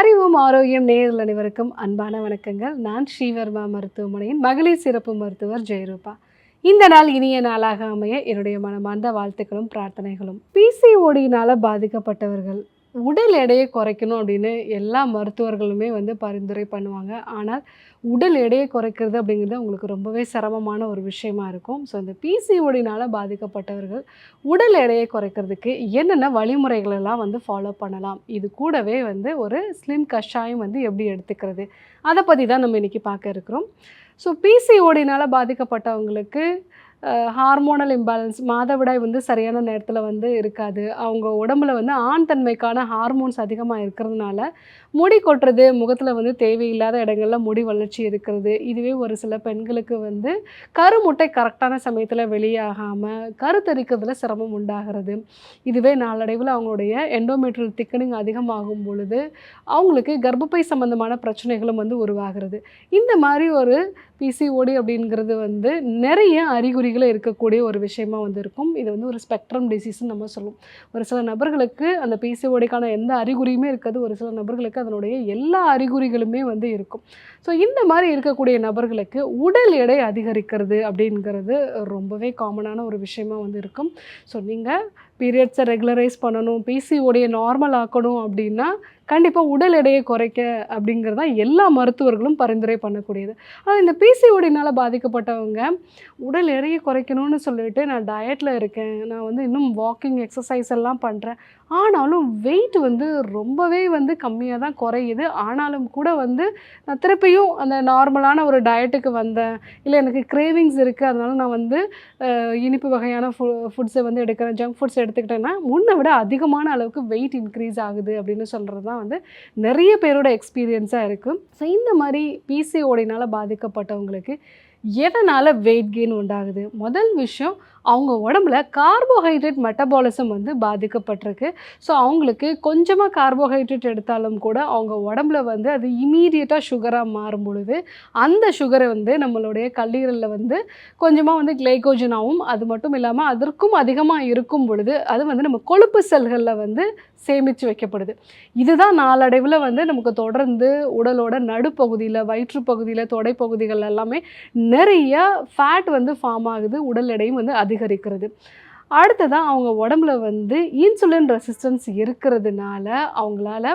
அறிவும் ஆரோக்கியம் நேரில் அனைவருக்கும் அன்பான வணக்கங்கள். நான் ஸ்ரீவர்மா மருத்துவமனையின் மகளிர் சிறப்பு மருத்துவர் ஜெயரூபா. இந்த நாள் இனிய நாளாக அமைய என்னுடைய மனமார்ந்த வாழ்த்துக்களும் பிரார்த்தனைகளும். பிசிஓடியினால் பாதிக்கப்பட்டவர்கள் உடல் எடையை குறைக்கணும் அப்படின்னு எல்லா மருத்துவர்களுமே வந்து பரிந்துரை பண்ணுவாங்க. ஆனால் உடல் எடையை குறைக்கிறது அப்படிங்கிறது அவங்களுக்கு ரொம்பவே சிரமமான ஒரு விஷயமா இருக்கும். ஸோ இந்த பிசிஓடினால் பாதிக்கப்பட்டவர்கள் உடல் எடையை குறைக்கிறதுக்கு என்னென்ன வழிமுறைகளெல்லாம் வந்து ஃபாலோ பண்ணலாம்? இது கூடவே வந்து ஒரு ஸ்லிம் கஷாயம் வந்து எப்படி எடுத்துக்கிறது? அதை பற்றி தான் நம்ம இன்றைக்கி பார்க்க இருக்கிறோம். ஸோ பிசிஓடினால் பாதிக்கப்பட்டவங்களுக்கு ஹார்மோனல் இம்பேலன்ஸ் மாதவிடாய் வந்து சரியான நேரத்தில் வந்து இருக்காது. அவங்க உடம்புல வந்து ஆண் தன்மைக்கான ஹார்மோன்ஸ் அதிகமாக இருக்கிறதுனால முடி கொட்டுறது முகத்தில் வந்து தேவையில்லாத இடங்கள்ல முடி வளர்ச்சி இருக்கிறது. இதுவே ஒரு சில பெண்களுக்கு வந்து கருமுட்டை கரெக்டான சமயத்தில் வெளியாகாமல் கருத்தரிக்கிறதுல சிரமம் உண்டாகிறது. இதுவே நாளடைவில் அவங்களுடைய எண்டோமெட்ரியல் திக்கனிங் அதிகமாகும் பொழுது அவங்களுக்கு கர்ப்பப்பை சம்பந்தமான பிரச்சனைகளும் வந்து உருவாகிறது. இந்த மாதிரி ஒரு பிசிஓடி அப்படிங்கிறது வந்து நிறைய அறிகுறி அறிகுறிகள் இருக்கக்கூடிய ஒரு விஷயமா வந்து இருக்கும். இது வந்து ஒரு ஸ்பெக்ட்ரம் டிசீஸ்னு நம்ம சொல்லுவோம். ஒரு சில நபர்களுக்கு அந்த பிசிஓடிக்கான எந்த அறிகுறியுமே இருக்காது. ஒரு சில நபர்களுக்கு அதனுடைய எல்லா அறிகுறிகளுமே வந்து இருக்கும். ஸோ இந்த மாதிரி இருக்கக்கூடிய நபர்களுக்கு உடல் எடை அதிகரிக்கிறது அப்படிங்கிறது ரொம்பவே காமனான ஒரு விஷயமா வந்து இருக்கும். ஸோ நீங்கள் பீரியட்ஸை ரெகுலரைஸ் பண்ணணும் பிசிஓடியை நார்மல் ஆக்கணும் அப்படின்னா கண்டிப்பாக உடல் எடையை குறைக்க அப்படிங்கிறது தான் எல்லா மருத்துவர்களும் பரிந்துரை பண்ணக்கூடியது. ஆனால் இந்த பிசிஓடினால் பாதிக்கப்பட்டவங்க உடல் எடையை குறைக்கணும்னு சொல்லிட்டு நான் டயட்டில் இருக்கேன் நான் வந்து இன்னும் வாக்கிங் எக்ஸசைஸ் எல்லாம் பண்ணுறேன் ஆனாலும் வெயிட் வந்து ரொம்பவே வந்து கம்மியாக தான் குறையுது. ஆனாலும் கூட வந்து நான் திருப்பியும் அந்த நார்மலான ஒரு டயட்டுக்கு வந்தேன். இல்லை எனக்கு கிரேவிங்ஸ் இருக்குது அதனால நான் வந்து இனிப்பு வகையான ஃபு ஃபுட்ஸை வந்து எடுக்கிறேன் ஜங்க் ஃபுட்ஸ் எடுத்துக்கிட்டேன்னா முன்னை விட அதிகமான அளவுக்கு வெயிட் இன்க்ரீஸ் ஆகுது அப்படின்னு சொல்கிறது தான் வந்து நிறைய பேரோட எக்ஸ்பீரியன்ஸாக இருக்குது ஸோ இந்த மாதிரி பிசிஓடினால் பாதிக்கப்பட்டவங்களுக்கு எதனால் வெயிட் கெயின் உண்டாகுது? முதல் விஷயம் அவங்க உடம்புல கார்போஹைட்ரேட் மெட்டபாலிசம் வந்து பாதிக்கப்பட்டிருக்கு. ஸோ அவங்களுக்கு கொஞ்சமாக கார்போஹைட்ரேட் எடுத்தாலும் கூட அவங்க உடம்புல வந்து அது இமீடியட்டாக சுகராக மாறும் பொழுது அந்த சுகரை வந்து நம்மளுடைய கல்லீரலில் வந்து கொஞ்சமாக வந்து கிளைகோஜனாகவும் அது மட்டும் இல்லாமல் அதற்கும் அதிகமாக இருக்கும் பொழுது அது வந்து நம்ம கொழுப்பு செல்களில் வந்து சேமித்து வைக்கப்படுது. இதுதான் நாளடைவில் வந்து நமக்கு தொடர்ந்து உடலோட நடுப்பகுதியில் வயிற்றுப்பகுதியில் தொடைப்பகுதிகள் எல்லாமே நிறைய ஃபேட் வந்து ஃபார்ம் ஆகுது. உடல் எடையும் வந்து அதிகரிக்கிறது. அடுத்ததான் அவங்க உடம்புல வந்து இன்சுலின் ரெசிஸ்டன்ஸ் இருக்கிறதுனால அவங்களால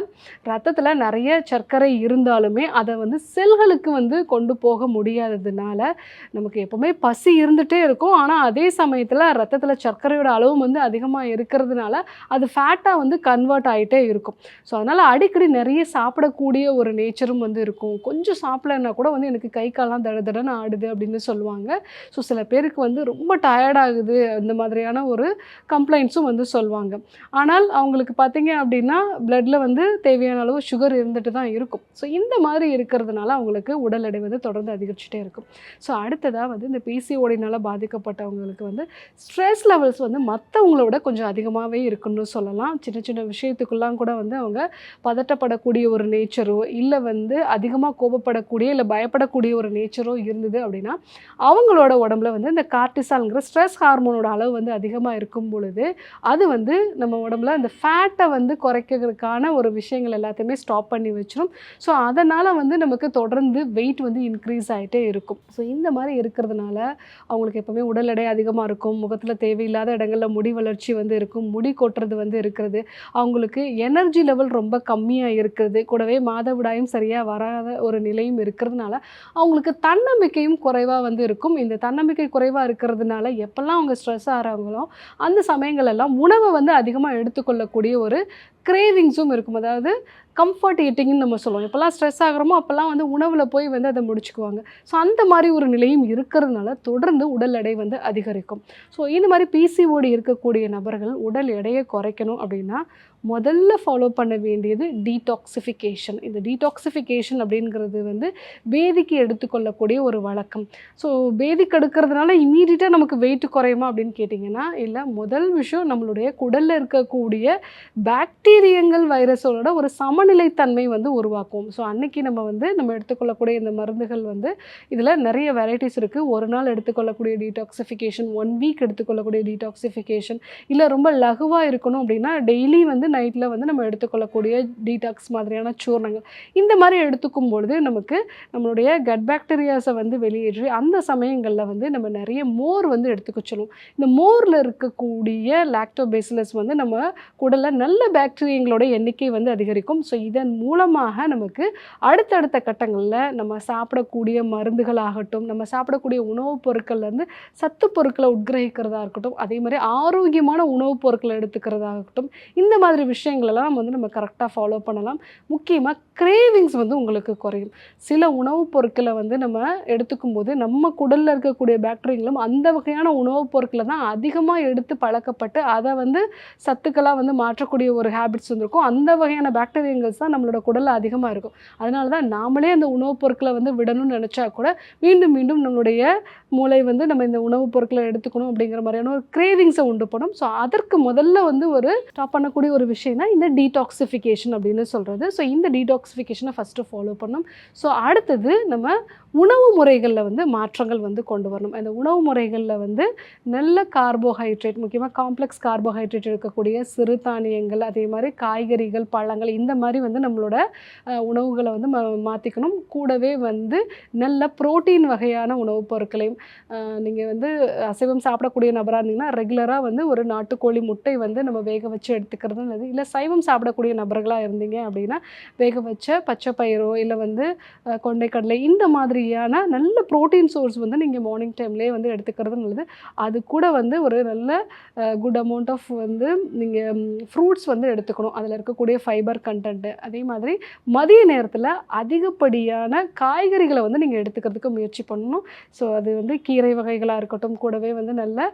ரத்தத்தில் நிறைய சர்க்கரை இருந்தாலுமே அதை வந்து செல்களுக்கு வந்து கொண்டு போக முடியாததுனால நமக்கு எப்போவுமே பசி இருந்துகிட்டே இருக்கும். ஆனால் அதே சமயத்தில் ரத்தத்தில் சர்க்கரையோட அளவும் வந்து அதிகமாக இருக்கிறதுனால அது ஃபேட்டாக வந்து கன்வெர்ட் ஆகிட்டே இருக்கும். ஸோ அதனால் அடிக்கடி நிறைய சாப்பிடக்கூடிய ஒரு நேச்சரும் வந்து இருக்கும். கொஞ்சம் சாப்பிடலன்னா கூட வந்து எனக்கு கை காலெலாம் தட தடன்னு ஆடுது அப்படின்னு சொல்லுவாங்க. ஸோ சில பேருக்கு வந்து ரொம்ப டயர்டாகுது அந்த மாதிரியான ஒரு கம்ப்ளைண்ட்ஸும் வந்து சொல்லுவாங்க ஆனால் அவங்களுக்கு பார்த்தீங்க அப்படின்னா பிளட்டில் வந்து தேவையான அளவு சுகர் இருந்துட்டு தான் இருக்கும். ஸோ இந்த மாதிரி இருக்கிறதுனால அவங்களுக்கு உடல் எடை வந்து தொடர்ந்து அதிகரிச்சுட்டே இருக்கும். ஸோ அடுத்ததாக வந்து இந்த பிசிஓடினால் பாதிக்கப்பட்டவங்களுக்கு வந்து ஸ்ட்ரெஸ் லெவல்ஸ் வந்து மற்றவங்களோட கொஞ்சம் அதிகமாகவே இருக்குன்னு சொல்லலாம். சின்ன சின்ன விஷயத்துக்குலாம் கூட வந்து அவங்க பதட்டப்படக்கூடிய ஒரு நேச்சரோ இல்லை வந்து அதிகமாக கோபப்படக்கூடிய இல்லை பயப்படக்கூடிய ஒரு நேச்சரோ இருந்தது அப்படின்னா அவங்களோட உடம்புல வந்து இந்த கார்டிசால்ங்கிற ஸ்ட்ரெஸ் ஹார்மோனோட அளவு வந்து அதிகமாக இருக்கும் பொழுது அது வந்து நம்ம உடம்புல அந்த ஃபேட்டை வந்து குறைக்கிறதுக்கான ஒரு விஷயங்கள் எல்லாத்தையுமே ஸ்டாப் பண்ணி வச்சிடும் ஸோ அதனால் வந்து நமக்கு தொடர்ந்து வெயிட் வந்து இன்க்ரீஸ் ஆகிட்டே இருக்கும். ஸோ இந்த மாதிரி இருக்கிறதுனால அவங்களுக்கு எப்போவுமே உடல் எடை அதிகமாக இருக்கும். முகத்தில் தேவையில்லாத இடங்களில் முடி வளர்ச்சி வந்து இருக்கும். முடி கொட்டுறது வந்து இருக்கிறது. அவங்களுக்கு எனர்ஜி லெவல் ரொம்ப கம்மியாக இருக்கிறது. கூடவே மாதவிடாயும் சரியாக வராத ஒரு நிலையும் இருக்கிறதுனால அவங்களுக்கு தன்னம்பிக்கையும் குறைவாக வந்து இருக்கும். இந்த தன்னம்பிக்கை குறைவாக இருக்கிறதுனால எப்போல்லாம் அவங்க ஸ்ட்ரெஸ் ஆகிறாங்களோ அந்த சமயங்கள் எல்லாம் உணவை வந்து அதிகமாக எடுத்துக்கொள்ளக்கூடிய ஒரு கிரேவிங்ஸும் இருக்கும். அதாவது கம்ஃபர்ட் ஈட்டிங்னு நம்ம சொல்லுவோம். எப்போல்லாம் ஸ்ட்ரெஸ் ஆகிறோமோ அப்போல்லாம் வந்து உணவில் போய் வந்து அதை முடிச்சுக்குவாங்க. ஸோ அந்த மாதிரி ஒரு நிலையும் இருக்கிறதுனால தொடர்ந்து உடல் எடை வந்து அதிகரிக்கும். ஸோ இந்த மாதிரி பிசிஓடி இருக்கக்கூடிய நபர்கள் உடல் எடையை குறைக்கணும் அப்படின்னா முதல்ல ஃபாலோ பண்ண வேண்டியது டீடாக்சிஃபிகேஷன் இந்த டீடாக்சிஃபிகேஷன் அப்படிங்கிறது வந்து பேதிக்கு எடுத்துக்கொள்ளக்கூடிய ஒரு வழக்கம். ஸோ பேதிக்கு எடுக்கிறதுனால இம்மீடியட்டாக நமக்கு வெயிட் குறையுமா அப்படின்னு கேட்டிங்கன்னா இல்லை முதல் விஷயம் நம்மளுடைய குடலில் இருக்கக்கூடிய பாக்டீரியா பாக்டீரியங்கள் வைரஸோட ஒரு சமநிலைத்தன்மை வந்து உருவாக்கும். ஸோ அன்னைக்கு நம்ம வந்து நம்ம எடுத்துக்கொள்ளக்கூடிய இந்த மருந்துகள் வந்து இதில் நிறைய வெரைட்டிஸ் இருக்குது ஒரு நாள் எடுத்துக்கொள்ளக்கூடிய டீடாக்சிஃபிகேஷன் ஒன் வீக் எடுத்துக்கொள்ளக்கூடிய டீடாக்சிஃபிகேஷன் இல்லை ரொம்ப லகுவாக இருக்கணும் அப்படின்னா டெய்லி வந்து நைட்டில் வந்து நம்ம எடுத்துக்கொள்ளக்கூடிய டீடாக்ஸ் மாதிரியான சூர்ணங்கள். இந்த மாதிரி எடுத்துக்கும் பொழுது நமக்கு நம்மளுடைய கட் பாக்டீரியாஸை வந்து வெளியேற்றி அந்த சமயங்களில் வந்து நம்ம நிறைய மோர் வந்து எடுத்துக்க சொல்லுவோம் இந்த மோரில் இருக்கக்கூடிய லாக்டோபேசிலஸ் வந்து நம்ம குடலில் நல்ல பாக்டீரியங்களோட எண்ணிக்கை வந்து அதிகரிக்கும். ஸோ இதன் மூலமாக நமக்கு அடுத்தடுத்த கட்டங்களில் நம்ம சாப்பிடக்கூடிய மருந்துகள் ஆகட்டும் நம்ம சாப்பிடக்கூடிய உணவுப் பொருட்கள்லேருந்து சத்து பொருட்களை உட்கிரகிக்கிறதா இருக்கட்டும் அதே மாதிரி ஆரோக்கியமான உணவுப் பொருட்களை எடுத்துக்கிறதாகட்டும் இந்த மாதிரி விஷயங்களெல்லாம் நம்ம வந்து நம்ம கரெக்டாக ஃபாலோ பண்ணலாம். முக்கியமாக கிரேவிங்ஸ் வந்து உங்களுக்கு குறையும். சில உணவுப் பொருட்களை வந்து நம்ம எடுத்துக்கும் போது நம்ம குடலில் இருக்கக்கூடிய பேக்டீரியங்களும் அந்த வகையான உணவுப் பொருட்களை தான் அதிகமாக எடுத்து பழக்கப்பட்டு அதை வந்து சத்துக்களாக வந்து மாற்றக்கூடிய ஒரு ஹேபிட்ஸ் வந்திருக்கும். அந்த வகையான பாக்டீரியங்கள்ஸ் தான் நம்மளோட குடலில் அதிகமாக இருக்கும். அதனால தான் நாமளே அந்த உணவுப் பொருட்களை வந்து விடணும்னு நினச்சா கூட மீண்டும் மீண்டும் நம்மளுடைய மூளை வந்து நம்ம இந்த உணவுப் பொருட்களை எடுத்துக்கணும் அப்படிங்கிற மாதிரியான ஒரு கிரேவிங்ஸை உண்டு பண்ணும் ஸோ அதற்கு முதல்ல வந்து ஒரு ஸ்டாப் பண்ணக்கூடிய ஒரு விஷயம் தான் இந்த டீடாக்சிஃபிகேஷன் அப்படின்னு சொல்கிறது ஸோ இந்த டீடாக்சிஃபிகேஷனை ஃபஸ்ட்டு ஃபாலோ பண்ணணும். ஸோ அடுத்தது நம்ம உணவு முறைகளில் வந்து மாற்றங்கள் வந்து கொண்டு வரணும். அந்த உணவு முறைகளில் வந்து நல்ல கார்போஹைட்ரேட் முக்கியமாக காம்ப்ளெக்ஸ் கார்போஹைட்ரேட் இருக்கக்கூடிய சிறுதானியங்கள் அதே மாதிரி காய்கறிகள் பழங்கள் இந்த மாதிரி வந்து நம்மளோட உணவுகளை வந்து மா மாற்றிக்கணும் கூடவே வந்து நல்ல புரோட்டீன் வகையான உணவுப் பொருட்களையும் நீங்கள் வந்து அசைவம் சாப்பிடக்கூடிய நபராக இருந்தீங்கன்னா ரெகுலராக வந்து ஒரு நாட்டுக்கோழி முட்டை வந்து நம்ம வேக வச்சு எடுத்துக்கிறது நல்லது. இல்லை சைவம் சாப்பிடக்கூடிய நபர்களாக இருந்தீங்க அப்படின்னா வேக வச்ச பச்சை பயிரோ இல்லை வந்து கொண்டைக்கடலை இந்த மாதிரி ஃப்ரீயான நல்ல புரோட்டீன் சோர்ஸ் வந்து நீங்கள் மார்னிங் டைம்லேயே வந்து எடுத்துக்கிறது நல்லது. அது கூட வந்து ஒரு நல்ல குட் அமௌண்ட் ஆஃப் வந்து நீங்கள் ஃப்ரூட்ஸ் வந்து எடுத்துக்கணும். அதில் இருக்கக்கூடிய ஃபைபர் கண்டென்ட்டு அதே மாதிரி மதிய நேரத்தில் அதிகப்படியான காய்கறிகளை வந்து நீங்கள் எடுத்துக்கிறதுக்கு முயற்சி பண்ணணும். ஸோ அது வந்து கீரை வகைகளாக இருக்கட்டும் கூடவே வந்து நல்ல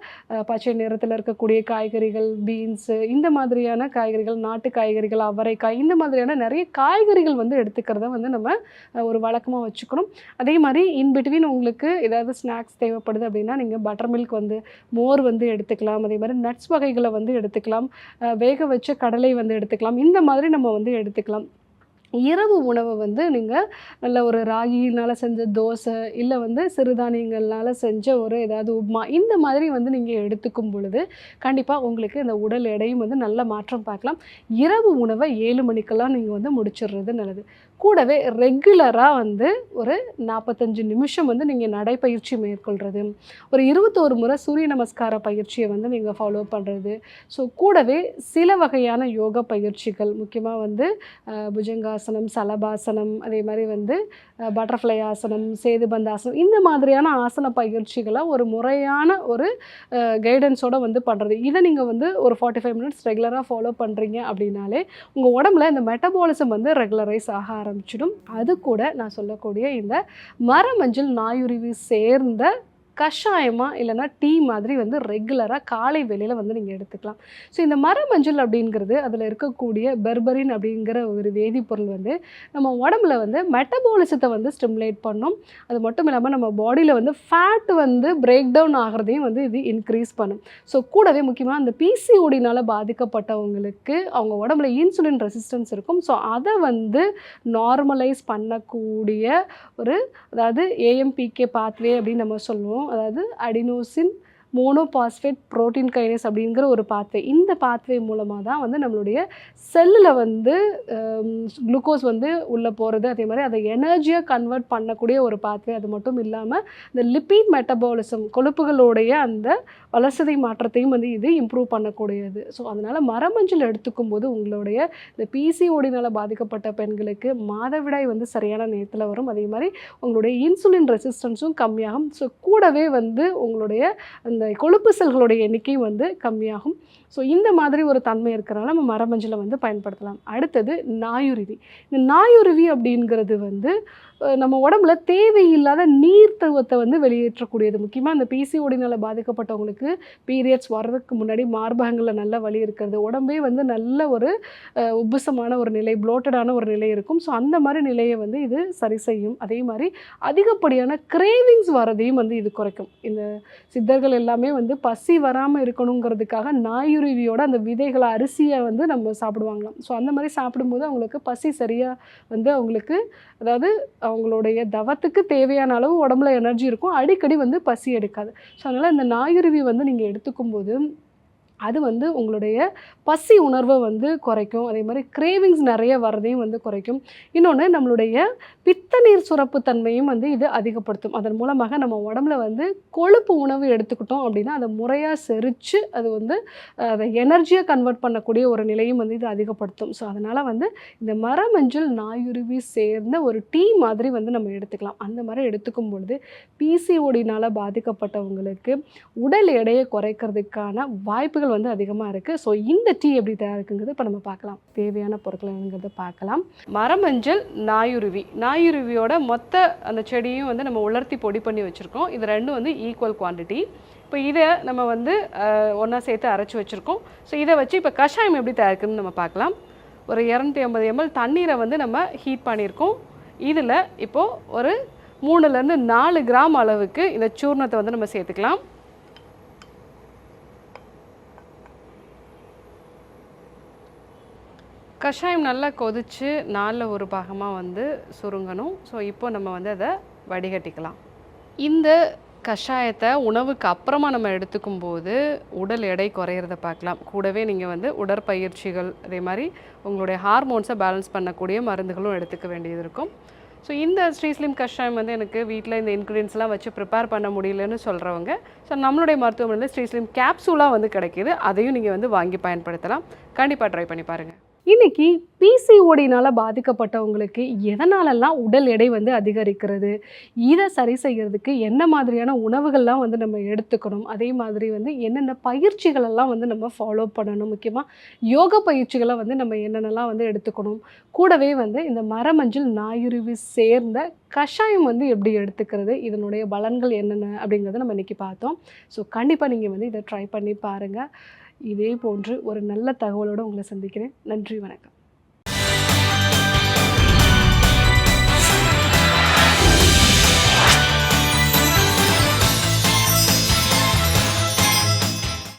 பச்சை நிறத்தில் இருக்கக்கூடிய காய்கறிகள் பீன்ஸு இந்த மாதிரியான காய்கறிகள் நாட்டு காய்கறிகள் அவரைக்காய் இந்த மாதிரியான நிறைய காய்கறிகள் வந்து எடுத்துக்கிறத வந்து நம்ம ஒரு வழக்கமாக வச்சுக்கணும். அதே மாதிரி இன்பிட்வீன் உங்களுக்கு ஏதாவது ஸ்நாக்ஸ் தேவைப்படுது அப்படின்னா நீங்கள் பட்டர் மில்க் வந்து மோர் வந்து எடுத்துக்கலாம். அதே மாதிரி நட்ஸ் வகைகளை வந்து எடுத்துக்கலாம். வேக வச்ச கடலை வந்து எடுத்துக்கலாம். இந்த மாதிரி நம்ம வந்து எடுத்துக்கலாம். இரவு உணவை வந்து நீங்கள் நல்ல ஒரு ராகினால் செஞ்ச தோசை இல்லை வந்து சிறுதானியங்கள்னால செஞ்ச ஒரு ஏதாவது உப்மா இந்த மாதிரி வந்து நீங்கள் எடுத்துக்கும் பொழுது கண்டிப்பாக உங்களுக்கு இந்த உடல் எடையும் வந்து நல்ல மாற்றம் பார்க்கலாம். இரவு உணவை ஏழு மணிக்கெல்லாம் நீங்கள் வந்து முடிச்சிடுறது நல்லது. கூடவே ரெகுலராக வந்து ஒரு நாற்பத்தஞ்சு நிமிஷம் வந்து நீங்கள் நடைப்பயிற்சி மேற்கொள்கிறது ஒரு இருபத்தோரு முறை சூரிய நமஸ்கார பயிற்சியை வந்து நீங்கள் ஃபாலோ பண்ணுறது ஸோ கூடவே சில வகையான யோக பயிற்சிகள் முக்கியமாக வந்து புஜங்காசனம் சலபாசனம் அதே மாதிரி வந்து பட்டர்ஃப்ளை ஆசனம் சேதுபந்தாசனம் இந்த மாதிரியான ஆசன பயிற்சிகளை ஒரு முறையான ஒரு கைடன்ஸோட வந்து பண்ணுறது இதை நீங்கள் வந்து ஒரு ஃபார்ட்டி ஃபைவ் மினிட்ஸ் ரெகுலராக ஃபாலோ பண்ணுறீங்க அப்படின்னாலே உங்கள் உடம்புல இந்த மெட்டபாலிசம் வந்து ரெகுலரைஸ் ஆக ஆரம்பிச்சிடும். அது கூட நான் சொல்லக்கூடிய இந்த மரமஞ்சள் நாயுருவி சேர்ந்த கஷாயமாக இல்லைன்னா டீ மாதிரி வந்து ரெகுலராக காலை வெளியில் வந்து நீங்கள் எடுத்துக்கலாம். ஸோ இந்த மரமஞ்சள் அப்படிங்கிறது அதில் இருக்கக்கூடிய பெர்பரின் அப்படிங்கிற ஒரு வேதிப்பொருள் வந்து நம்ம உடம்புல வந்து மெட்டபாலிசத்தை வந்து ஸ்டிமுலேட் பண்ணும். அது மட்டும் இல்லாமல் நம்ம பாடியில் வந்து ஃபேட் வந்து பிரேக் டவுன் ஆகிறதையும் வந்து இது இன்க்ரீஸ் பண்ணும். ஸோ கூடவே முக்கியமாக அந்த பிசிஓடினால் பாதிக்கப்பட்டவங்களுக்கு அவங்க உடம்புல இன்சுலின் ரெசிஸ்டன்ஸ் இருக்கும். ஸோ அதை வந்து நார்மலைஸ் பண்ணக்கூடிய ஒரு அதாவது ஏஎம்பிகே பாத்வே அப்படின்னு நம்ம சொல்லுவோம். அதாவது அடினோசின் மோனோபாஸ்பேட் ப்ரோட்டீன் கைனேஸ் அப்படிங்கிற ஒரு பாத்வே இந்த பாத்வே மூலமாக தான் வந்து நம்மளுடைய செல்லில் வந்து குளுக்கோஸ் வந்து உள்ளே போகிறது அதே மாதிரி அதை எனர்ஜியாக கன்வெர்ட் பண்ணக்கூடிய ஒரு பாத்வே அது மட்டும் இல்லாமல் இந்த லிப்பிட் மெட்டபாலிசம் கொழுப்புகளுடைய அந்த வளர்சதை மாற்றத்தையும் வந்து இது இம்ப்ரூவ் பண்ணக்கூடியது. ஸோ அதனால் மரமஞ்சள் எடுத்துக்கும் போது உங்களுடைய இந்த பிசிஓடினால் பாதிக்கப்பட்ட பெண்களுக்கு மாதவிடாய் வந்து சரியான நேரத்தில் வரும். அதே மாதிரி உங்களுடைய இன்சுலின் ரெசிஸ்டன்ஸும் கம்மியாகும். ஸோ கூடவே வந்து உங்களுடைய அந்த கொழுப்பு செல்களுடைய எண்ணிக்கையும் வந்து கம்மியாகும். ஸோ இந்த மாதிரி ஒரு தன்மை இருக்கிறனால நம்ம மரமஞ்சளை வந்து பயன்படுத்தலாம். அடுத்தது நாயுருவி. இந்த நாயுருவி அப்படிங்கிறது வந்து நம்ம உடம்புல தேவையில்லாத நீர்த்தவத்தை வந்து வெளியேற்றக்கூடியது. முக்கியமாக அந்த பிசிஓடினால் பாதிக்கப்பட்டவங்களுக்கு பீரியட்ஸ் வர்றதுக்கு முன்னாடி மார்பகங்களில் நல்ல வலி இருக்கிறது. உடம்பே வந்து நல்ல ஒரு உப்புசமான ஒரு நிலை ப்ளோட்டடான ஒரு நிலை இருக்கும். ஸோ அந்த மாதிரி நிலையை வந்து இது சரி செய்யும். அதே மாதிரி அதிகப்படியான கிரேவிங்ஸ் வரதையும் வந்து இது குறைக்கும். இந்த சித்தர்கள் எல்லாம் எல்லாமே வந்து பசி வராமல் இருக்கணுங்கிறதுக்காக நாயுருவியோட அந்த விதைகளை அரிசியை வந்து நம்ம சாப்பிடுவாங்களாம். ஸோ அந்த மாதிரி சாப்பிடும்போது அவங்களுக்கு பசி சரியாக வந்து அவங்களுக்கு அதாவது அவங்களுடைய தவத்துக்கு தேவையான அளவு உடம்புல எனர்ஜி இருக்கும். அடிக்கடி வந்து பசி எடுக்காது. ஸோ அதனால் இந்த நாயுருவி வந்து நீங்கள் எடுத்துக்கும்போது அது வந்து உங்களுடைய பசி உணர்வை வந்து குறைக்கும். அதே மாதிரி கிரேவிங்ஸ் நிறைய வரதையும் வந்து குறைக்கும். இன்னொன்று நம்மளுடைய பித்த நீர் சுரப்பு தன்மையும் வந்து இது அதிகப்படுத்தும். அதன் மூலமாக நம்ம உடம்புல வந்து கொழுப்பு உணவு எடுத்துக்கிட்டோம் அப்படின்னா அதை முறையாக செரித்து அது வந்து அதை எனர்ஜியாக கன்வெர்ட் பண்ணக்கூடிய ஒரு நிலையும் வந்து இது அதிகப்படுத்தும். ஸோ அதனால் வந்து இந்த மரமஞ்சள் நாயுருவி சேர்ந்த ஒரு டீ மாதிரி வந்து நம்ம எடுத்துக்கலாம். அந்த மாதிரி எடுத்துக்கும் பொழுது பிசிஓடினால் பாதிக்கப்பட்டவங்களுக்கு உடல் எடையை குறைக்கிறதுக்கான வாய்ப்புகள் வந்து அதிகமாக இருக்குது ஸோ இந்த டீ எப்படி தயாரிக்குங்கிறது இப்போ நம்ம பார்க்கலாம். தேவையான பொருட்கள்ங்கிறத பார்க்கலாம். மரமஞ்சள் நாயுருவி. நாயுருவியோட மொத்த அந்த செடியும் வந்து நம்ம உலர்த்தி பொடி பண்ணி வச்சுருக்கோம். இது ரெண்டும் வந்து ஈக்குவல் குவாண்டிட்டி இப்போ இதை நம்ம வந்து ஒன்றா சேர்த்து அரைச்சி வச்சுருக்கோம். ஸோ இதை வச்சு இப்போ கஷாயம் எப்படி தயாரிக்குதுன்னு நம்ம பார்க்கலாம். ஒரு இரநூத்தி ஐம்பது எம்எல் தண்ணீரை வந்து நம்ம ஹீட் பண்ணியிருக்கோம். இதில் இப்போது ஒரு மூணுலேருந்து நாலு கிராம் அளவுக்கு இந்த சூர்ணத்தை வந்து நம்ம சேர்த்துக்கலாம். கஷாயம் நல்லா கொதித்து நாலில் ஒரு பாகமாக வந்து சுருங்கணும். ஸோ இப்போ நம்ம வந்து அதை வடிகட்டிக்கலாம். இந்த கஷாயத்தை உணவுக்கு அப்புறமா நம்ம எடுத்துக்கும் போது உடல் எடை குறையிறத பார்க்கலாம். கூடவே நீங்கள் வந்து உடற்பயிற்சிகள் அதே மாதிரி உங்களுடைய ஹார்மோன்ஸை பேலன்ஸ் பண்ணக்கூடிய மருந்துகளும் எடுத்துக்க வேண்டியது இருக்கும். ஸோ இந்த ஸ்ரீஸ்லிம் கஷாயம் வந்து எனக்கு வீட்டில் இந்த இன்க்ரீடியன்ஸ்லாம் வச்சு ப்ரிப்பேர் பண்ண முடியலன்னு சொல்கிறவங்க ஸோ நம்மளுடைய மருத்துவமனையில் ஸ்ரீஸ்லிம் கேப்சூலாக வந்து கிடைக்கிது. அதையும் நீங்கள் வந்து வாங்கி பயன்படுத்தலாம். கண்டிப்பாக ட்ரை பண்ணி பாருங்கள் இன்னைக்கு பிசிஓடினால் பாதிக்கப்பட்டவங்களுக்கு எதனாலெல்லாம் உடல் எடை வந்து அதிகரிக்கிறது? இதை சரி செய்யறதுக்கு என்ன மாதிரியான உணவுகள்லாம் வந்து நம்ம எடுத்துக்கணும்? அதே மாதிரி வந்து என்னென்ன பயிற்சிகளெல்லாம் வந்து நம்ம ஃபாலோ பண்ணணும்? முக்கியமாக யோக பயிற்சிகளை வந்து நம்ம என்னென்னலாம் வந்து எடுத்துக்கணும்? கூடவே வந்து இந்த மரமஞ்சள் நாயுருவி சேர்ந்த கஷாயம் வந்து எப்படி எடுத்துக்கிறது? இதனுடைய பலன்கள் என்னென்ன? அப்படிங்கிறத நம்ம இன்றைக்கி பார்த்தோம். ஸோ கண்டிப்பாக நீங்கள் வந்து இதை ட்ரை பண்ணி பாருங்கள் இதே போன்று ஒரு நல்ல தகவலோடு உங்களை சந்திக்கிறேன். நன்றி வணக்கம்.